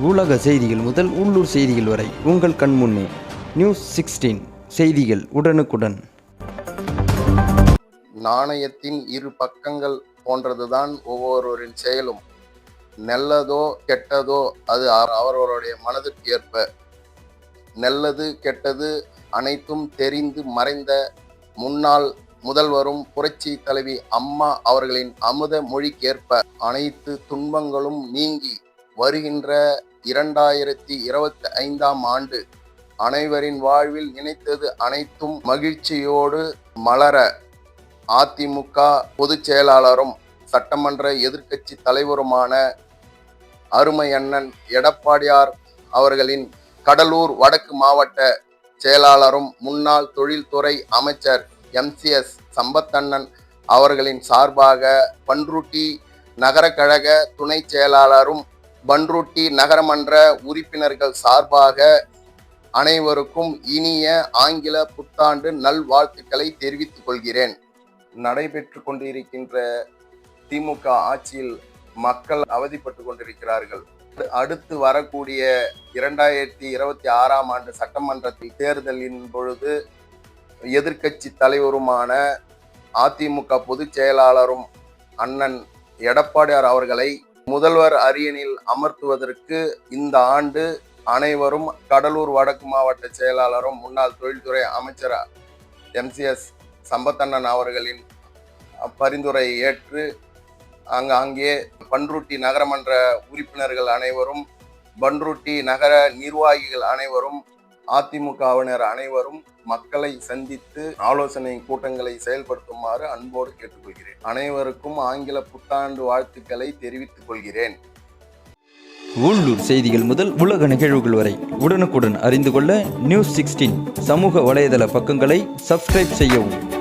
உலக செய்திகள் முதல் உள்ளூர் செய்திகள் வரை உங்கள் கண் முன்னே. நியூஸ் சிக்ஸ்டீன் செய்திகள் உடனுக்குடன். நாணயத்தின் இரு பக்கங்கள் போன்றதுதான் ஒவ்வொருவரின் செயலும். நல்லதோ கெட்டதோ அது அவரவருடைய மனதிற்கு ஏற்ப. நல்லது கெட்டது அனைத்தும் தெரிந்து மறைந்த முன்னாள் முதல்வரும் புரட்சி தலைவி அம்மா அவர்களின் அமுத மொழிக்கேற்ப அனைத்து துன்பங்களும் நீங்கி வருகின்ற இரண்டாயிரத்தி இருபத்தி ஐந்தாம் ஆண்டு அனைவரின் வாழ்வில் நினைத்தது அனைத்தும் மகிழ்ச்சியோடு மலர அதிமுக பொதுச் செயலாளரும் சட்டமன்ற எதிர்க்கட்சி தலைவருமான அருமை அண்ணன் எடப்பாடியார் அவர்களின் கடலூர் வடக்கு மாவட்ட செயலாளரும் முன்னாள் தொழில்துறை அமைச்சர் எம்சிஎஸ் சம்பத்தண்ணன் அவர்களின் சார்பாக பன்ருட்டி நகர கழக துணை செயலாளரும் பன்ருட்டி நகரமன்ற உறுப்பினர்கள் சார்பாக அனைவருக்கும் இனிய ஆங்கில புத்தாண்டு நல்வாழ்த்துக்களை தெரிவித்துக் கொள்கிறேன். நடைபெற்று கொண்டிருக்கின்ற திமுக ஆட்சியில் மக்கள் அவதிப்பட்டு கொண்டிருக்கிறார்கள். அடுத்து வரக்கூடிய இரண்டாயிரத்தி இருபத்தி ஆறாம் ஆண்டு சட்டமன்றத்தில் தேர்தலின் பொழுது எதிர்க்கட்சி தலைவருமான அதிமுக பொதுச் செயலாளரும் அண்ணன் எடப்பாடியார் அவர்களை முதல்வர் அரியணில் அமர்த்துவதற்கு இந்த ஆண்டு அனைவரும் கடலூர் வடக்கு மாவட்ட செயலாளரும் முன்னாள் தொழில்துறை அமைச்சர் எம்சிஎஸ் சம்பத்தண்ணன் அவர்களின் பரிந்துரை ஏற்று அங்கு அங்கே பன்ருட்டி நகரமன்ற உறுப்பினர்கள் அனைவரும் பன்ருட்டி நகர நிர்வாகிகள் அனைவரும் அதிமுகவினர் அனைவரும் மக்களை சந்தித்து ஆலோசனை கூட்டங்களை செயல்படுத்துமாறு அன்போடு கேட்டுக்கொள்கிறேன். அனைவருக்கும் ஆங்கில புத்தாண்டு வாழ்த்துக்களை தெரிவித்துக் கொள்கிறேன். உள்ளூர் செய்திகள் முதல் உலக நிகழ்வுகள் வரை உடனுக்குடன் அறிந்து கொள்ள நியூஸ் சிக்ஸ்டீன் சமூக வலைதள பக்கங்களை சப்ஸ்கிரைப் செய்யவும்.